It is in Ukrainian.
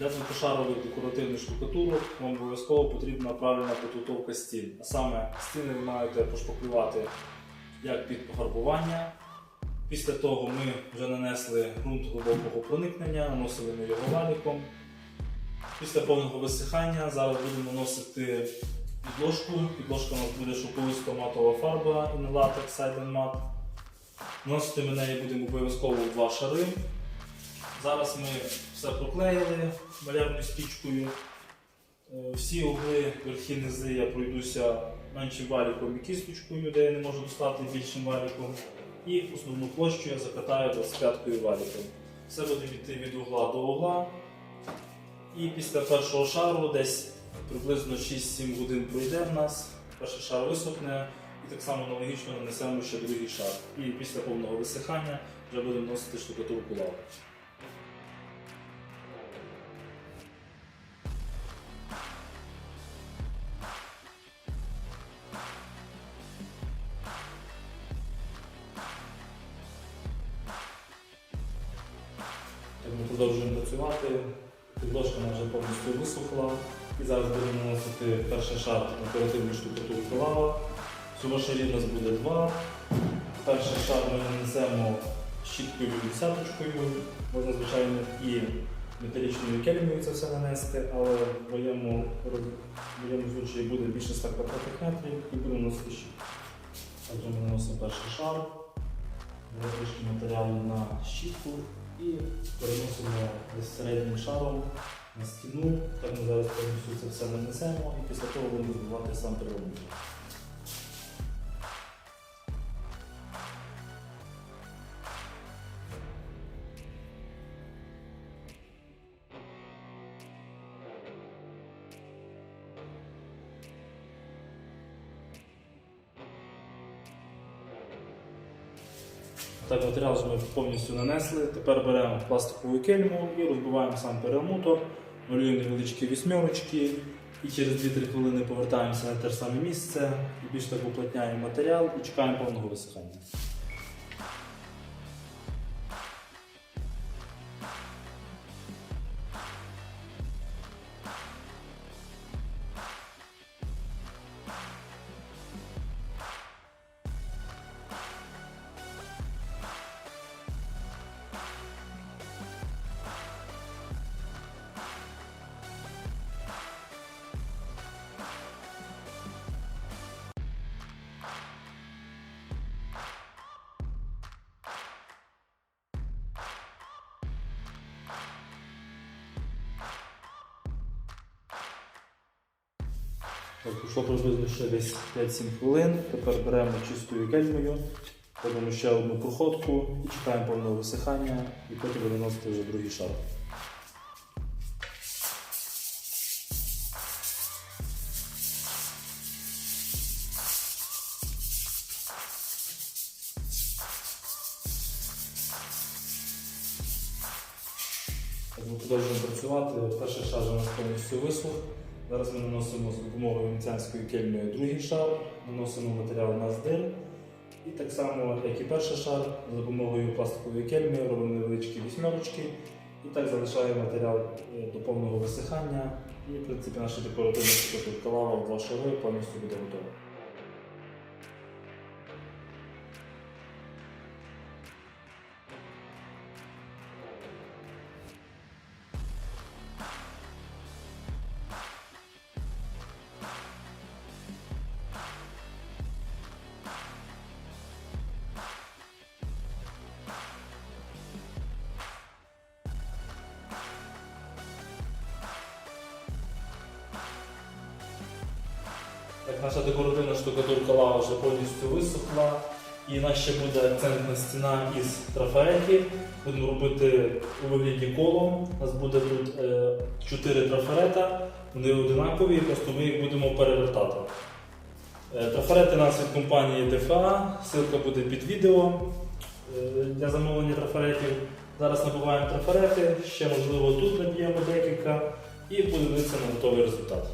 Для двохшарових декоративних штукатурок вам обов'язково потрібна правильна підготовка стін. А саме стіни ви маєте пошпаклювати як під пофарбування. Після того ми вже нанесли ґрунт глибокого проникнення, наносили ми його валіком. Після повного висихання зараз будемо наносити підложку. Підложка у нас буде шовковиста матова фарба і не латекс Silent Matte. Наносити ми неї будемо обов'язково два шари. Зараз ми все проклеїли малярною стрічкою. Е, Всі угли, верхи, низи я пройдуся меншим валіком і кісточкою, де я не можу достати більшим валіком. І основну площу я закатаю 25-кою валіком. Все буде йти від угла до угла. І після першого шару десь приблизно 6-7 годин пройде в нас. Перший шар висохне і так само аналогічно нанесемо ще другий шар. І після повного висихання вже будемо носити штукатурку лаву. Продовжуємо працювати. Підложка вже повністю висохла. І зараз будемо наносити перший шар оперативної штукатурки лава. Всього шарів у нас буде два. Перший шар ми нанесемо щіткою десяточкою. Можна, звичайно, і металічною кельмою це все нанести, але в моєму, случаї буде більше 120 метрів і будемо наносити щітку. Отже, ми наносимо перший шар, трішки матеріалу на щітку і переносимо десь шаром на стіну. Так ми зараз повністю це все нанесемо і після того будемо збивати сам переробник. Так, матеріал ми повністю нанесли. Тепер беремо пластикову кельму і розбиваємо сам перламутр, малюємо невеличкі вісьмерочки і через 2-3 хвилини повертаємося на те ж саме місце більш так уплотняємо матеріал і чекаємо повного висихання. Пішло приблизно ще десь 5-7 хвилин. Тепер беремо чистою кельмою, робимо ще одну проходку і чекаємо повного висихання, і потім будемо носити вже другий шар. Ми продовжуємо працювати. Перший шар у нас повністю висох. Зараз ми наносимо з допомогою венеціанської кельми другий шар, наносимо матеріал на здир. І так само, як і перший шар, за допомогою пластикової кельми робимо невеличкі вісьмерочки і так залишаємо матеріал е, до повного висихання. І в принципі наша декоративна калава лава в два шари повністю буде готова. Так, наша декоративна штукатурка лава вже повністю висохла. І у нас ще буде акцентна стіна із трафаретів. Будемо робити у вигляді колом. У нас буде тут е, 4 трафарета, вони одинакові, просто ми їх будемо перевертати. Е, трафарети у нас від компанії ДФА, ссылка буде під відео е, для замовлення трафаретів. Зараз набуваємо трафарети, ще можливо тут наб'ємо декілька і подивитися на готовий результат.